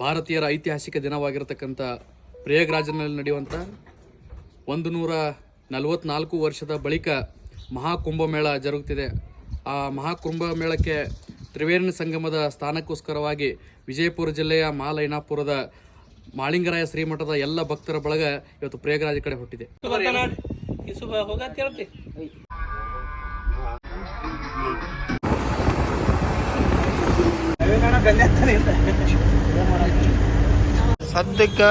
ಭಾರತೀಯರ ಐತಿಹಾಸಿಕ ದಿನವಾಗಿರತಕ್ಕಂಥ ಪ್ರಯಾಗ್ರಾಜ್ನಲ್ಲಿ ನಡೆಯುವಂಥ ಒಂದು ನೂರ ನಲವತ್ನಾಲ್ಕು ವರ್ಷದ ಬಳಿಕ ಮಹಾಕುಂಭಮೇಳ ಜರುಗುತ್ತಿದೆ. ಆ ಮಹಾಕುಂಭಮೇಳಕ್ಕೆ ತ್ರಿವೇಣಿ ಸಂಗಮದ ಸ್ಥಾನಕ್ಕೋಸ್ಕರವಾಗಿ ವಿಜಯಪುರ ಜಿಲ್ಲೆಯ ಮಾಲೈನಾಪುರದ ಮಾಳಿಂಗರಾಯ ಶ್ರೀಮಠದ ಎಲ್ಲ ಭಕ್ತರ ಬಳಗ ಇವತ್ತು ಪ್ರಯಾಗರಾಜ ಕಡೆ ಹೊಟ್ಟಿದೆ. ಸದ್ಯಕ್ಕೆ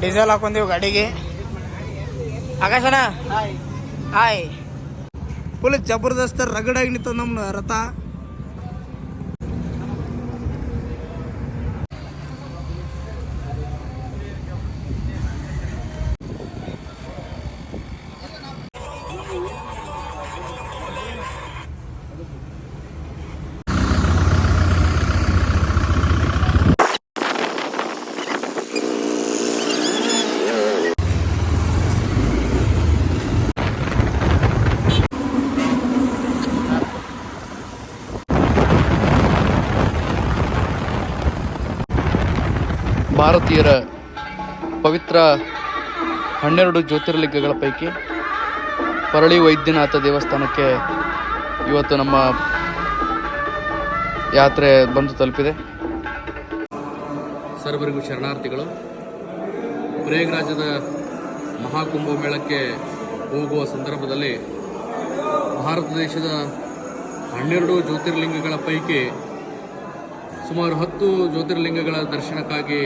ಡೀಸೆಲ್ ಹಾಕೊಂಡೀವಿ ಗಾಡಿಗೆ. ಆಕಾಶಣ್ಣ? ಹಾಯ್. ಫುಲ್ ಜಬರ್ದಸ್ತ್ ರಗಡಾಗಿ ನಿಂತ ನಮ್ಮ ರಥ. ಭಾರತೀಯರ ಪವಿತ್ರ ಹನ್ನೆರಡು ಜ್ಯೋತಿರ್ಲಿಂಗಗಳ ಪೈಕಿ ಪರಳಿ ವೈದ್ಯನಾಥ ದೇವಸ್ಥಾನಕ್ಕೆ ಇವತ್ತು ನಮ್ಮ ಯಾತ್ರೆ ಬಂದು ತಲುಪಿದೆ. ಸರ್ವರಿಗೂ ಶರಣಾರ್ಥಿಗಳು, ಪ್ರಯಾಗ್ರಾಜದ ಮಹಾಕುಂಭ ಮೇಳಕ್ಕೆ ಹೋಗುವ ಸಂದರ್ಭದಲ್ಲಿ ಭಾರತ ದೇಶದ ಹನ್ನೆರಡು ಜ್ಯೋತಿರ್ಲಿಂಗಗಳ ಪೈಕಿ ಸುಮಾರು ಹತ್ತು ಜ್ಯೋತಿರ್ಲಿಂಗಗಳ ದರ್ಶನಕ್ಕಾಗಿ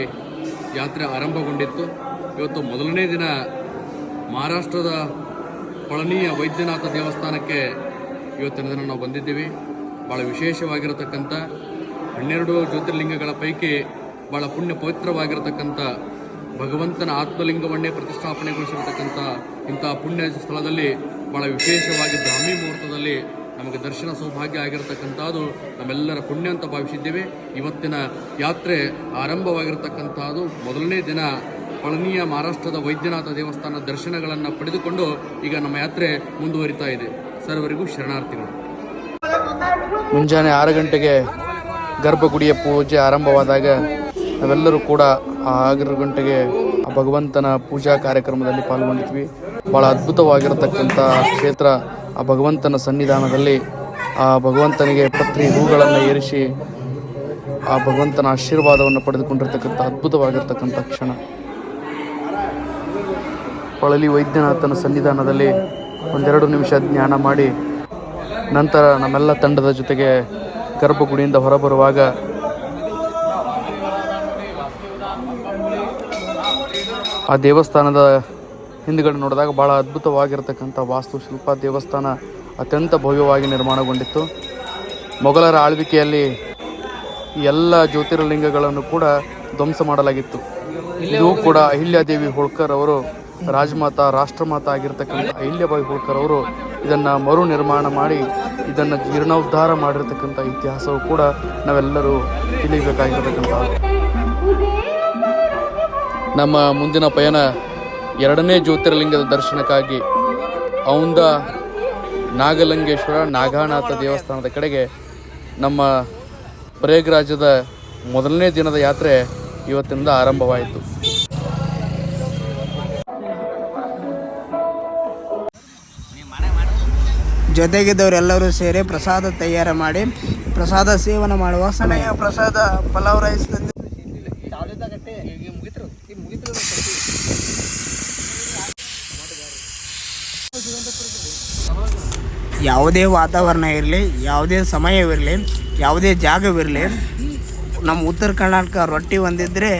ಯಾತ್ರೆ ಆರಂಭಗೊಂಡಿತ್ತು. ಇವತ್ತು ಮೊದಲನೇ ದಿನ ಮಹಾರಾಷ್ಟ್ರದ ಪಳನಿಯ ವೈದ್ಯನಾಥ ದೇವಸ್ಥಾನಕ್ಕೆ ಇವತ್ತಿನ ದಿನ ನಾವು ಬಂದಿದ್ದೀವಿ. ಭಾಳ ವಿಶೇಷವಾಗಿರತಕ್ಕಂಥ ಹನ್ನೆರಡು ಜ್ಯೋತಿರ್ಲಿಂಗಗಳ ಪೈಕಿ ಭಾಳ ಪುಣ್ಯ ಪವಿತ್ರವಾಗಿರತಕ್ಕಂಥ ಭಗವಂತನ ಆತ್ಮಲಿಂಗವನ್ನೇ ಪ್ರತಿಷ್ಠಾಪನೆಗೊಳಿಸಿರತಕ್ಕಂಥ ಇಂಥ ಪುಣ್ಯ ಸ್ಥಳದಲ್ಲಿ ಭಾಳ ವಿಶೇಷವಾಗಿ ಬ್ರಾಹ್ಮಿ ಮುಹೂರ್ತದಲ್ಲಿ ನಮಗೆ ದರ್ಶನ ಸೌಭಾಗ್ಯ ಆಗಿರತಕ್ಕಂಥದ್ದು ನಮ್ಮೆಲ್ಲರ ಪುಣ್ಯ ಅಂತ ಭಾವಿಸಿದ್ದೇವೆ. ಇವತ್ತಿನ ಯಾತ್ರೆ ಆರಂಭವಾಗಿರತಕ್ಕಂಥದ್ದು ಮೊದಲನೇ ದಿನ ಪಳನಿಯ ಮಹಾರಾಷ್ಟ್ರದ ವೈದ್ಯನಾಥ ದೇವಸ್ಥಾನ ದರ್ಶನಗಳನ್ನು ಪಡೆದುಕೊಂಡು ಈಗ ನಮ್ಮ ಯಾತ್ರೆ ಮುಂದುವರಿತಾ ಇದೆ. ಸರ್ವರಿಗೂ ಶರಣಾರ್ಥಿಗಳು. ಮುಂಜಾನೆ ಆರು ಗಂಟೆಗೆ ಗರ್ಭಗುಡಿಯ ಪೂಜೆ ಆರಂಭವಾದಾಗ ನಾವೆಲ್ಲರೂ ಕೂಡ ಆರು ಗಂಟೆಗೆ ಭಗವಂತನ ಪೂಜಾ ಕಾರ್ಯಕ್ರಮದಲ್ಲಿ ಪಾಲ್ಗೊಂಡಿದ್ವಿ. ಭಾಳ ಅದ್ಭುತವಾಗಿರತಕ್ಕಂಥ ಕ್ಷೇತ್ರ ಆ ಭಗವಂತನ ಸನ್ನಿಧಾನದಲ್ಲಿ ಆ ಭಗವಂತನಿಗೆ ಪತ್ರಿ ಹೂಗಳನ್ನು ಏರಿಸಿ ಆ ಭಗವಂತನ ಆಶೀರ್ವಾದವನ್ನು ಪಡೆದುಕೊಂಡಿರ್ತಕ್ಕಂಥ ಅದ್ಭುತವಾಗಿರ್ತಕ್ಕಂಥ ಕ್ಷಣ. ಪಳಲಿ ವೈದ್ಯನಾಥನ ಸನ್ನಿಧಾನದಲ್ಲಿ ಒಂದೆರಡು ನಿಮಿಷ ಧ್ಯಾನ ಮಾಡಿ ನಂತರ ನಮ್ಮೆಲ್ಲ ತಂಡದ ಜೊತೆಗೆ ಗರ್ಭಗುಡಿಯಿಂದ ಹೊರಬರುವಾಗ ಆ ದೇವಸ್ಥಾನದ ಹಿಂದುಗಡೆ ನೋಡಿದಾಗ ಭಾಳ ಅದ್ಭುತವಾಗಿರ್ತಕ್ಕಂಥ ವಾಸ್ತುಶಿಲ್ಪ ದೇವಸ್ಥಾನ ಅತ್ಯಂತ ಭವ್ಯವಾಗಿ ನಿರ್ಮಾಣಗೊಂಡಿತ್ತು. ಮೊಘಲರ ಆಳ್ವಿಕೆಯಲ್ಲಿ ಎಲ್ಲ ಜ್ಯೋತಿರ್ಲಿಂಗಗಳನ್ನು ಕೂಡ ಧ್ವಂಸ ಮಾಡಲಾಗಿತ್ತು. ಇದು ಕೂಡ ಅಹಿಲ್ಯಾದೇವಿ ಹೋಳ್ಕರ್ ಅವರು ರಾಜಮಾತಾ, ರಾಷ್ಟ್ರಮಾತಾ ಆಗಿರ್ತಕ್ಕಂಥ ಅಹಿಲ್ಯಾಬಾಯಿ ಹೋಳ್ಕರ್ ಅವರು ಇದನ್ನು ಮರು ನಿರ್ಮಾಣ ಮಾಡಿ ಇದನ್ನು ಜೀರ್ಣೋದ್ಧಾರ ಮಾಡಿರ್ತಕ್ಕಂಥ ಇತಿಹಾಸವು ಕೂಡ ನಾವೆಲ್ಲರೂ ತಿಳಿಯಬೇಕಾಗಿರ್ತಕ್ಕಂಥ ನಮ್ಮ ಮುಂದಿನ ಪಯಣ ಎರಡನೇ ಜ್ಯೋತಿರ್ಲಿಂಗದ ದರ್ಶನಕ್ಕಾಗಿ ಔಂದ ನಾಗಲಿಂಗೇಶ್ವರ ನಾಗಾನಾಥ ದೇವಸ್ಥಾನದ ಕಡೆಗೆ ನಮ್ಮ ಪ್ರಯಾಗರಾಜದ ಮೊದಲನೇ ದಿನದ ಯಾತ್ರೆ ಇವತ್ತಿನಿಂದ ಆರಂಭವಾಯಿತು. ಜೊತೆಗಿದ್ದವರೆಲ್ಲರೂ ಸೇರಿ ಪ್ರಸಾದ ತಯಾರು ಮಾಡಿ ಪ್ರಸಾದ ಸೇವನೆ ಮಾಡುವ ಸಮಯ. ಪ್ರಸಾದ ಪಲಾವ್ ರೈಸ್ ತಂದು ಯಾವುದೇ ವಾತಾವರಣ ಇರಲಿ ಯಾವುದೇ ಸಮಯವಿರಲಿ ಯಾವುದೇ ಜಾಗವಿರಲಿ ನಮ್ಮ ಉತ್ತರ ಕರ್ನಾಟಕ ರೊಟ್ಟಿ ಒಂದಿದ್ರೆ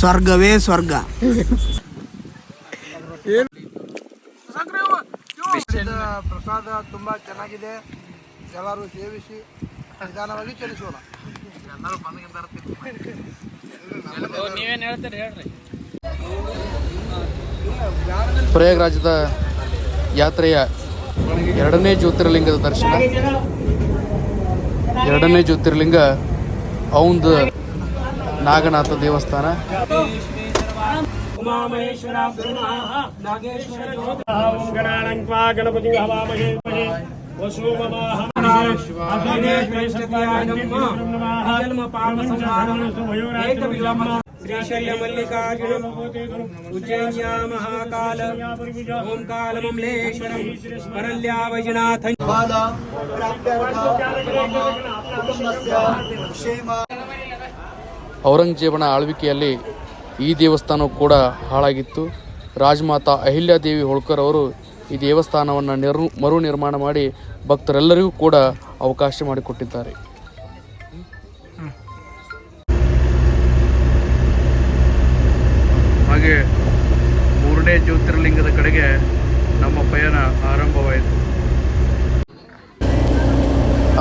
ಸ್ವರ್ಗವೇ ಸ್ವರ್ಗ. ಪ್ರಸಾದ ತುಂಬ ಚೆನ್ನಾಗಿದೆ. ಎಲ್ಲರೂ ಸೇವಿಸಿ ನಿಧಾನವಾಗಿ ಚಲಿಸೋಣ. ಪ್ರಯಾಗರಾಜದ ಯಾತ್ರೆಯ ಎರಡನೇ ಜ್ಯೋತಿರ್ಲಿಂಗದ ದರ್ಶನ. ಎರಡನೇ ಜ್ಯೋತಿರ್ಲಿಂಗ ಔಂದ್ ನಾಗನಾಥ ದೇವಸ್ಥಾನ. ಗಣಪತಿ ಶ್ರೀಶೈಲ ಮಲ್ಲಿಕಾರ್ಜುನ ಉಜ್ಜಯಿನ್ಯ ಮಹಾಕಾಲ ಓಂಕಾಲ ಮಮಲೇಶ್ವರಂ ಪರಲ್ಯಾವಜನಾಥ ಔರಂಗಜೇಬನ ಆಳ್ವಿಕೆಯಲ್ಲಿ ಈ ದೇವಸ್ಥಾನವು ಕೂಡ ಹಾಳಾಗಿತ್ತು. ರಾಜಮಾತಾ ಅಹಿಲ್ಯಾದೇವಿ ಹೋಳ್ಕರ್ ಅವರು ಈ ದೇವಸ್ಥಾನವನ್ನು ನಿರ್ ಮರು ನಿರ್ಮಾಣ ಮಾಡಿ ಭಕ್ತರೆಲ್ಲರಿಗೂ ಕೂಡ ಅವಕಾಶ ಮಾಡಿಕೊಟ್ಟಿದ್ದಾರೆ. ಹಾಗೆ ಮೂರನೇ ಜ್ಯೋತಿರ್ಲಿಂಗದ ಕಡೆಗೆ ನಮ್ಮ ಪಯಣ ಆರಂಭವಾಯಿತು.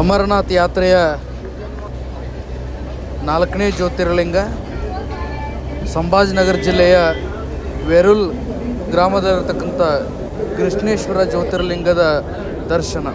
ಅಮರನಾಥ್ ಯಾತ್ರೆಯ ನಾಲ್ಕನೇ ಜ್ಯೋತಿರ್ಲಿಂಗ, ಸಂಭಾಜಿನಗರ ಜಿಲ್ಲೆಯ ವೆರುಲ್ ಗ್ರಾಮದಲ್ಲಿರ್ತಕ್ಕಂಥ ಕೃಷ್ಣೇಶ್ವರ ಜ್ಯೋತಿರ್ಲಿಂಗದ ದರ್ಶನ.